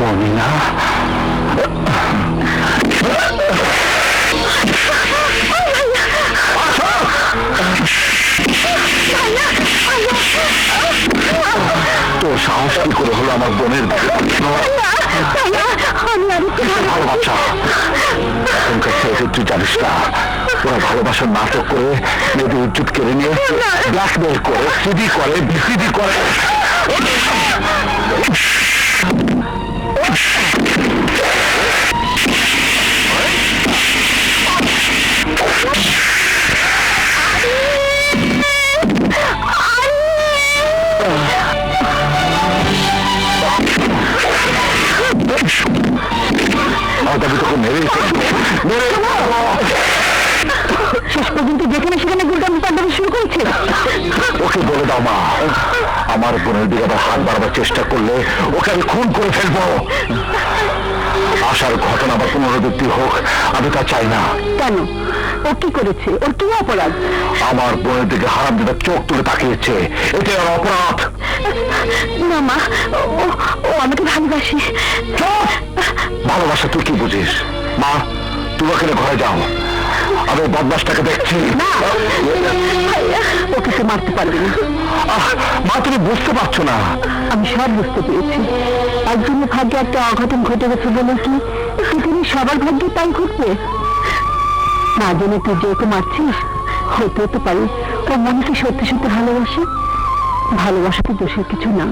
মমিনা তোর সাহস কি করে হলো আমার বোনের ভালো বাচ্চা। এখনকার ছেলেদের তুই জানিস না। ওরা ভালোবাসার নাটক করে মেয়েদের ইজ্জত কেড়ে নিয়ে ব্ল্যাকমেল করে সিডি করে বিসিডি করে। হয়তো আমি তোকে মেরে ওকে বলে দাও মা। আমার বোনের দিকে আবার হাত বাড়াবার চেষ্টা করলে ওকে আমি খুন করে ফেলব। আসার ঘটনা আবার পুনরাবৃত্তি হোক আমি তা চাই না। কেন? ও কি করেছে? ওর কি অপরাধ? আমার বোনের দিকে হারাম দিদা চোখ তুলে তাকিয়েছে। এটা ওর অপরাধ। না মা ও ও আমাকে ভালোবাসে। ভালোবাসা তুই কি বুঝিস? মা তুমি ওখানে ঘরে যাও। আমি বদমাসটাকে দেখছি। ওকে তো মারতে পারবে না। মা তুমি বুঝতে পারছ না। আমি সব বুঝতে পেরেছি। একজন ভাগ্যে একটা অঘটন ঘটে গেছে বলে কি? পৃথিবীর সবার ভাগ্যে তাই ঘটবে। না জেনে তুই যেহেতু মারছিস হতে হতে পারে। ও মনকে সত্যি সত্যি ভালোবাসে। ভালোবাসা তো দোষের কিছু না।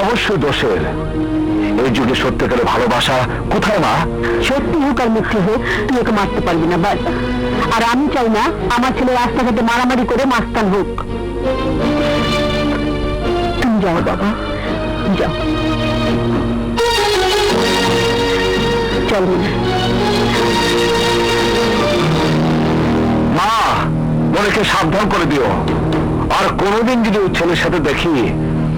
অবশ্যই দোষের। এই যুগে সত্যিকারে ভালোবাসা কোথায় মা? সত্যি হোক আর মিথ্যে হোক তুই ওকে মারতে পারবি না বাস আর আমি চাই না আমার ছেলে রাস্তাঘাটে মারামারি করে মাস্তান হোক। তুমি যাও বাবা। যাও। চল মা। বোনকে সাবধান করে দিও। আর কোনোদিন যদি ওই ছেলের সাথে দেখি,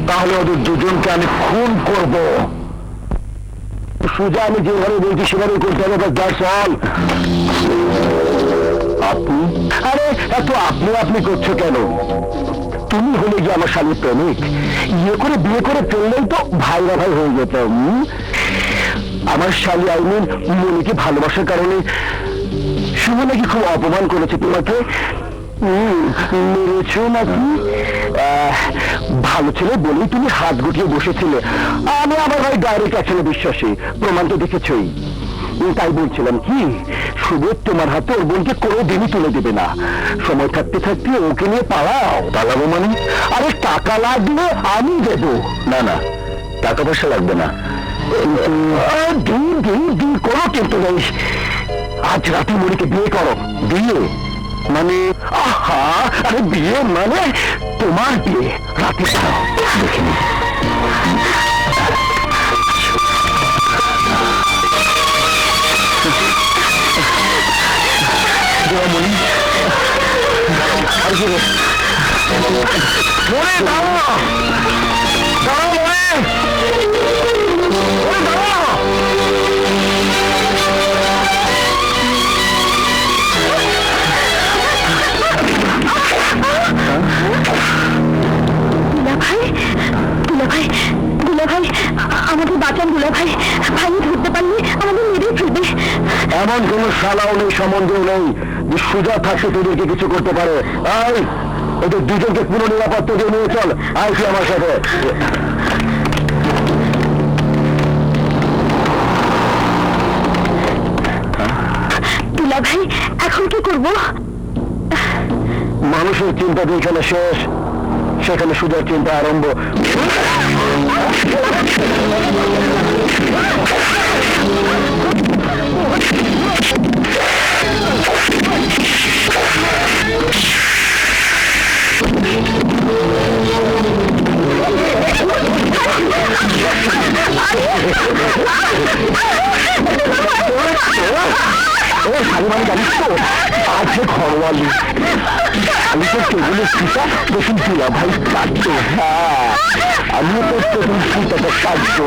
তাহলে ওদের দুজনকে আমি খুন করব। সুজা, আমি যেভাবে বলছি সেভাবে করতে হবে অল আপনি? আরে, এত আপনি আপনি করছ কেন? তুমি হলে যে আমার স্বামীর প্রেমিক। ইয়ে করে বিয়ে করে ফেললেই তো ভাইরা ভাই হয়ে যেত, হুম? আমার শালি আইমিন মনিকে ভালোবাসার কারণে। শুভ নাকি খুব অপমান করেছে তোমাকে। মেরেছো নাকি? ভালো ছেলে বলেই তুমি হাত গুটিয়ে বসেছিলে। আমি আমার ভাই ডাইরেক্ট অ্যাকশনে বিশ্বাসী। প্রমাণ তো দেখেছই। তাই বলছিলাম কি শুভ তোমার হাতে ওর বোনকে কোনো দিনই তুলে দেবে না। সময় থাকতে থাকতে ওকে নিয়ে পালাও। পালাবো মানে? আরে টাকা লাগলে আমি দেব। না না, টাকা পয়সা লাগবে না। কিন্তু কোনো কিন্তু নেই। আজ রাতে মনিকে বিয়ে করো। বিয়ে? মানে আহা আরে বিয়ে মানে তোমার বিয়ে রাতে দাঁড়াও দেখে নি মনি আর কি রে? মনে দাঁড়াও এমন কোন শালাও নেই সম্বন্ধেও নেই যে সুজা থাকতে তোদেরকে কিছু করতে পারে। আই ওদের দুজনকে পুরো নিরাপত্তা দিয়ে নিয়ে চল। আয় তুই আমার সাথে। দুলা ভাই এখন কি করব? মানুষের চিন্তা যেখানে শেষ। সেখানে সুজার চিন্তা আরম্ভ। ও সালমান জানিস তো যে ঘরওয়ালি আমি তো টেবিলের পিতা দেখুন তুলা ভাই কাটতো হ্যাঁ আমিও তো টেবিল পিতাটা কাটতো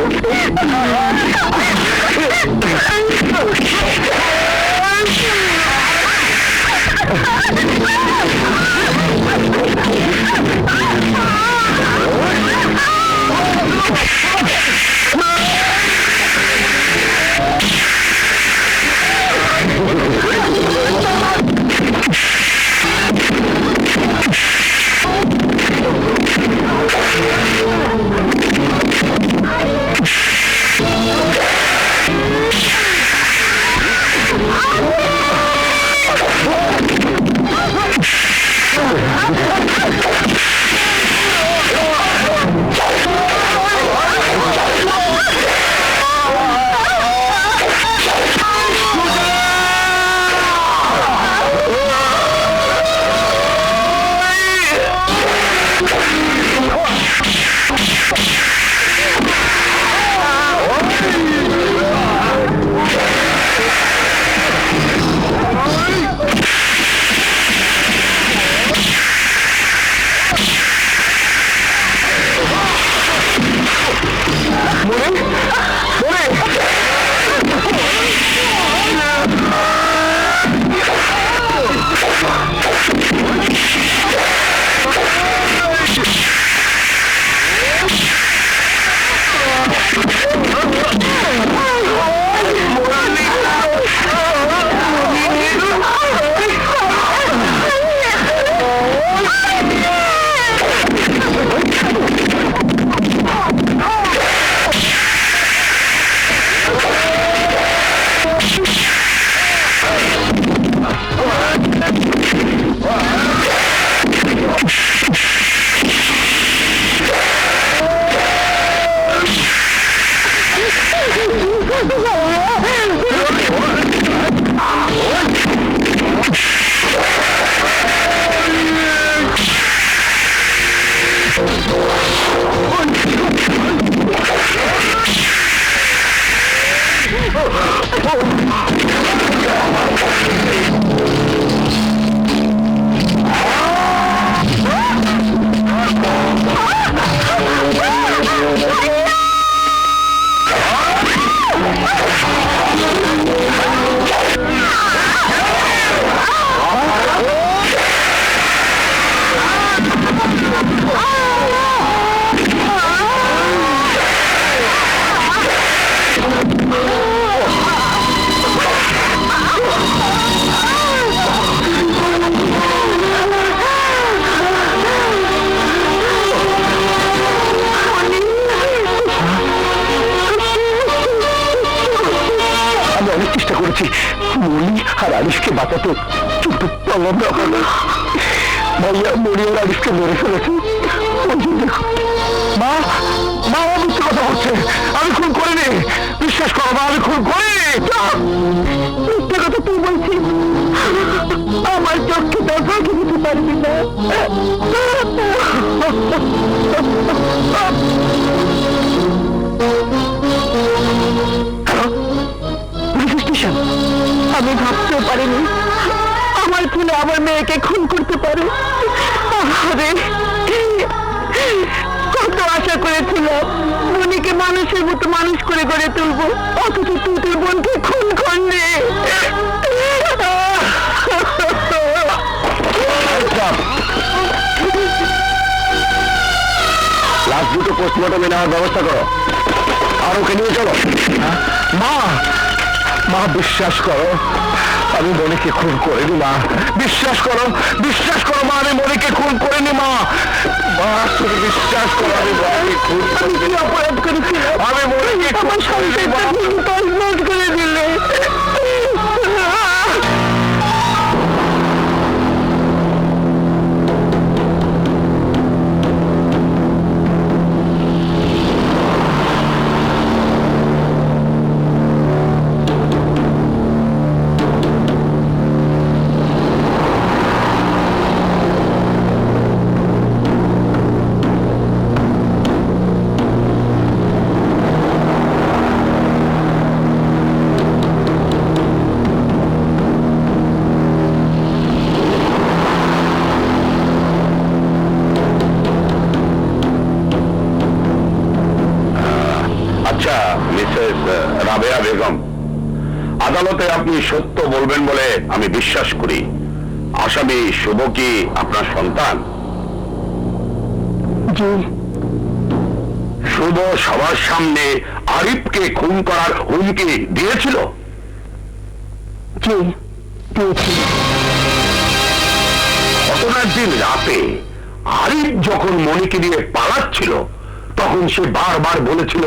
আমি আরিফকে বাঁচাতে কিন্তু পারলাম না ভাইয়া মরি আর আরিফকে মেরে ফেলেছে দেখো। করতে পারে। আরে কত আশা করেছিলাম মনিকে মানুষের মতো মানুষ করে গড়ে তুলবো। অথচ তুই তোর বোনকে খুন করলি। লাস্ট দুটো পোস্টমর্টমে নেওয়ার ব্যবস্থা করো। আর ওকে নিয়ে চলো। মা মা বিশ্বাস করো আমি মনিকে খুন করিনি মা। বিশ্বাস করো বিশ্বাস করো মা আমি মনিকে খুন করিনি মা। মা তুমি বিশ্বাস করো আমি মনিকে খুন করিনি অপরাধ করেছিলাম আমি মনিকে আমার তছনছ করে দিলে। আদালতে আপনি সত্য বলবেন বলে আমি বিশ্বাস করি। আসামি শুভ কি আপনার সন্তান? শুভ সবার সামনে আরিফকে খুন করার হুমকি দিয়েছিল? ঘটনার দিন রাতে আরিফ যখন মনিকে দিয়ে পালাচ্ছিল তখন সে বারবার বলেছিল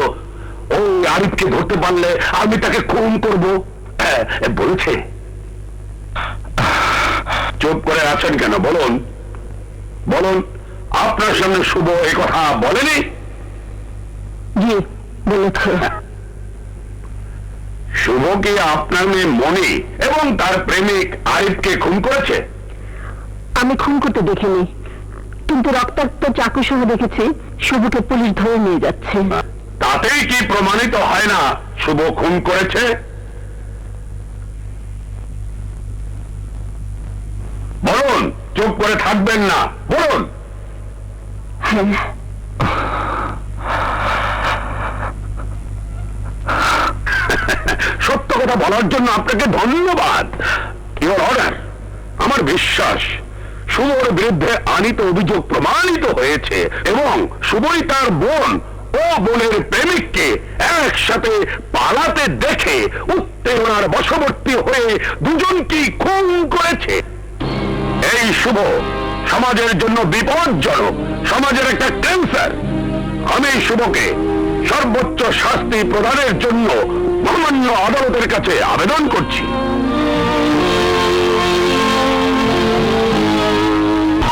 ওই আরিফকে ধরতে পারলে আমি তাকে খুন করব। হ্যাঁ, বলেছে? চুপ করে আছেন কেন? বলুন। বলুন আপনার সামনে শুভ এই কথা বলেনি? জি বলেছে শুভ কি আপনার মেয়ে মনি এবং তার প্রেমিক আরিফকে খুন করেছে? আমি খুন করতে দেখিনি কিন্তু রক্তাক্ত চাকু সহ দেখেছি শুভকে পুলিশ ধরে নিয়ে যাচ্ছে। তাতেই কি প্রমাণিত হয় না শুভ খুন করেছে? চুপ করে থাকবেন না। বলুন সত্য কথা বলার জন্য আপনাকে ধন্যবাদ। ইওর অর্ডার আমার বিশ্বাস শুভর বিরুদ্ধে আনিত অভিযোগ প্রমাণিত হয়েছে এবং শুভই তার বোন ও বোনের প্রেমিককে একসাথে পালাতে দেখে উত্তেজনার বশবর্তী হয়ে দুজনকেই খুন করেছে। এই শুভ সমাজের জন্য বিপজ্জনক, সমাজের একটা ক্যান্সার আমি শুভকে সর্বোচ্চ শাস্তি প্রদানের জন্য মহামান্য আদালতের কাছে আবেদন করছি।